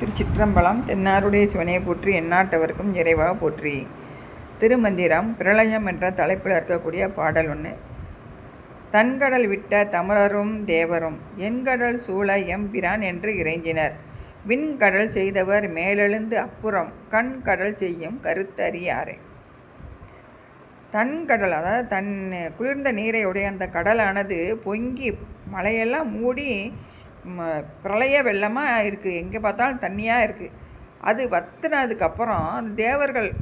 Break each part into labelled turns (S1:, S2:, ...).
S1: திருச்சிற்றம்பலம் தென்னாருடைய சிவனையை போற்றி எந்நாட்டவர்க்கும் இறைவாக போற்றி. திருமந்திரம் பிரளயம் என்ற தலைப்பில் இருக்கக்கூடிய பாடல் ஒன்று தன்கடல் விட்ட தமரரும் தேவரும் என்கடல் சூழ எம்பிரான் என்று இறைஞ்சினர். விண்கடல் செய்தவர் மேலெழுந்து அப்புறம் கண் கடல் செய்யும் கருத்தறியாரே. தன்கடல் அதாவது தன் குளிர்ந்த நீரை உடைய அந்த கடலானது பொங்கி மலையெல்லாம் மூடி பிரளய வெள்ளமாக இருக்குது எங்கே பார்த்தாலும் தண்ணியாக இருக்குது அது வத்தினதுக்கப்புறம் அந்த தேவர்கள்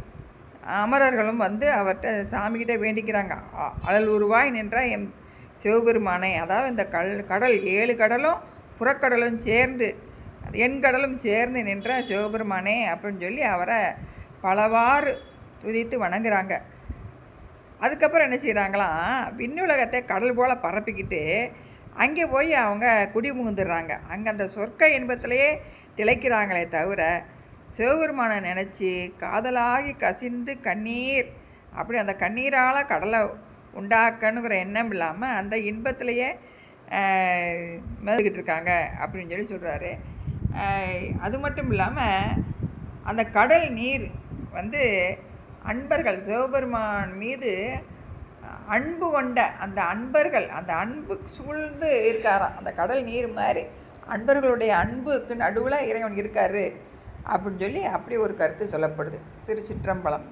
S1: அமரர்களும் வந்து அவர்கிட்ட சாமிக்கிட்ட வேண்டிக்கிறாங்க. அ- அழல் உருவாய் நின்றால் எம் சிவபெருமானை. அதாவது இந்த கல் கடல் ஏழு கடலும் புறக்கடலும் சேர்ந்து அது என் கடலும் சேர்ந்து நின்ற சிவபெருமானே அப்படின்னு சொல்லி அவரை பலவாறு துதித்து வணங்குறாங்க. அதுக்கப்புறம் என்ன செய்கிறாங்களாம் விண்ணுலகத்தை கடல் போல் பரப்பிக்கிட்டு அங்கே போய் அவங்க குடிமுகுந்துடுறாங்க. அங்கே அந்த சொர்க்க இன்பத்திலேயே திளைக்கிறாங்களே தவிர சிவபெருமானை நினச்சி காதலாகி கசிந்து கண்ணீர் அப்படி அந்த கண்ணீரால் கடலை உண்டாக்கணுங்கிற எண்ணம் இல்லாமல் அந்த இன்பத்திலேயே மேலுக்கிட்டு இருக்காங்க அப்படின்னு சொல்லி சொல்கிறாரு அது மட்டும் இல்லாமல் அந்த கடல் நீர் வந்து அன்பர்கள் சிவபெருமான் மீது அன்பு கொண்ட அந்த அன்பர்கள் அந்த அன்பு சூழ்ந்து இருக்காராம். அந்த கடல் நீர் மாதிரி அன்பர்களுடைய அன்புக்கு நடுவில் இறைவன் இருக்காரு அப்படின்னு சொல்லி அப்படி ஒரு கருத்து சொல்லப்படுது. திருச்சிற்றம்பலம்.